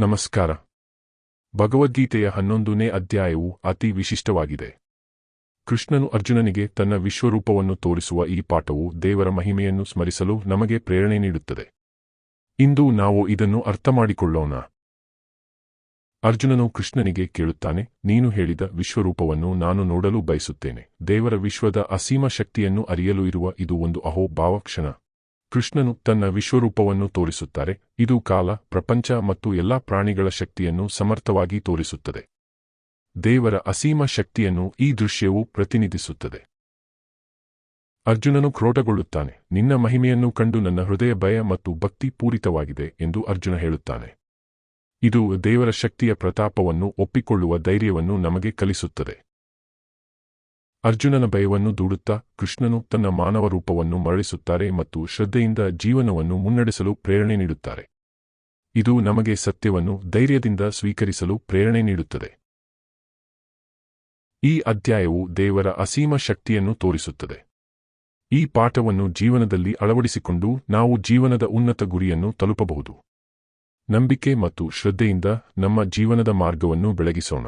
ನಮಸ್ಕಾರ. ಭಗವದ್ಗೀತೆಯ ಹನ್ನೊಂದನೇ ಅಧ್ಯಾಯವು ಅತಿ ವಿಶಿಷ್ಟವಾಗಿದೆ. ಕೃಷ್ಣನು ಅರ್ಜುನನಿಗೆ ತನ್ನ ವಿಶ್ವರೂಪವನ್ನು ತೋರಿಸುವ ಈ ಪಾಠವು ದೇವರ ಮಹಿಮೆಯನ್ನು ಸ್ಮರಿಸಲು ನಮಗೆ ಪ್ರೇರಣೆ ನೀಡುತ್ತದೆ. ಇಂದು ನಾವು ಇದನ್ನು ಅರ್ಥಮಾಡಿಕೊಳ್ಳೋಣ. ಅರ್ಜುನನು ಕೃಷ್ಣನಿಗೆ ಕೇಳುತ್ತಾನೆ, ನೀನು ಹೇಳಿದ ವಿಶ್ವರೂಪವನ್ನು ನಾನು ನೋಡಲು ಬಯಸುತ್ತೇನೆ. ದೇವರ ವಿಶ್ವದ ಅಸೀಮ ಶಕ್ತಿಯನ್ನು ಅರಿಯಲು ಇರುವ ಇದು ಒಂದು ಅಹೋಭಾವ ಕ್ಷಣ. ಕೃಷ್ಣನು ತನ್ನ ವಿಶ್ವರೂಪವನ್ನು ತೋರಿಸುತ್ತಾರೆ, ಇದು ಕಾಲ, ಪ್ರಪಂಚ ಮತ್ತು ಎಲ್ಲಾ ಪ್ರಾಣಿಗಳ ಶಕ್ತಿಯನ್ನು ಸಮರ್ಥವಾಗಿ ತೋರಿಸುತ್ತದೆ. ದೇವರ ಅಸೀಮ ಶಕ್ತಿಯನ್ನು ಈ ದೃಶ್ಯವು ಪ್ರತಿನಿಧಿಸುತ್ತದೆ. ಅರ್ಜುನನು ಕ್ರೋಟಗೊಳ್ಳುತ್ತಾನೆ ನಿನ್ನ ಮಹಿಮೆಯನ್ನು ಕಂಡು ನನ್ನ ಹೃದಯ ಭಯ ಮತ್ತು ಭಕ್ತಿ ಪೂರಿತವಾಗಿದೆ ಎಂದು ಅರ್ಜುನ ಹೇಳುತ್ತಾನೆ. ಇದು ದೇವರ ಶಕ್ತಿಯ ಪ್ರತಾಪವನ್ನು ಒಪ್ಪಿಕೊಳ್ಳುವ ಧೈರ್ಯವನ್ನು ನಮಗೆ ಕಲಿಸುತ್ತದೆ. ಅರ್ಜುನನ ಭಯವನ್ನು ದೂಡುತ್ತಾ ಕೃಷ್ಣನು ತನ್ನ ಮಾನವ ರೂಪವನ್ನು ಮರಳಿಸುತ್ತಾರೆ ಮತ್ತು ಶ್ರದ್ಧೆಯಿಂದ ಜೀವನವನ್ನು ಮುನ್ನಡೆಸಲು ಪ್ರೇರಣೆ ನೀಡುತ್ತಾರೆ. ಇದು ನಮಗೆ ಸತ್ಯವನ್ನು ಧೈರ್ಯದಿಂದ ಸ್ವೀಕರಿಸಲು ಪ್ರೇರಣೆ ನೀಡುತ್ತದೆ. ಈ ಅಧ್ಯಾಯವು ದೇವರ ಅಸೀಮ ಶಕ್ತಿಯನ್ನು ತೋರಿಸುತ್ತದೆ. ಈ ಪಾಠವನ್ನು ಜೀವನದಲ್ಲಿ ಅಳವಡಿಸಿಕೊಂಡು ನಾವು ಜೀವನದ ಉನ್ನತ ಗುರಿಯನ್ನು ತಲುಪಬಹುದು. ನಂಬಿಕೆ ಮತ್ತು ಶ್ರದ್ಧೆಯಿಂದ ನಮ್ಮ ಜೀವನದ ಮಾರ್ಗವನ್ನು ಬೆಳಗಿಸೋಣ.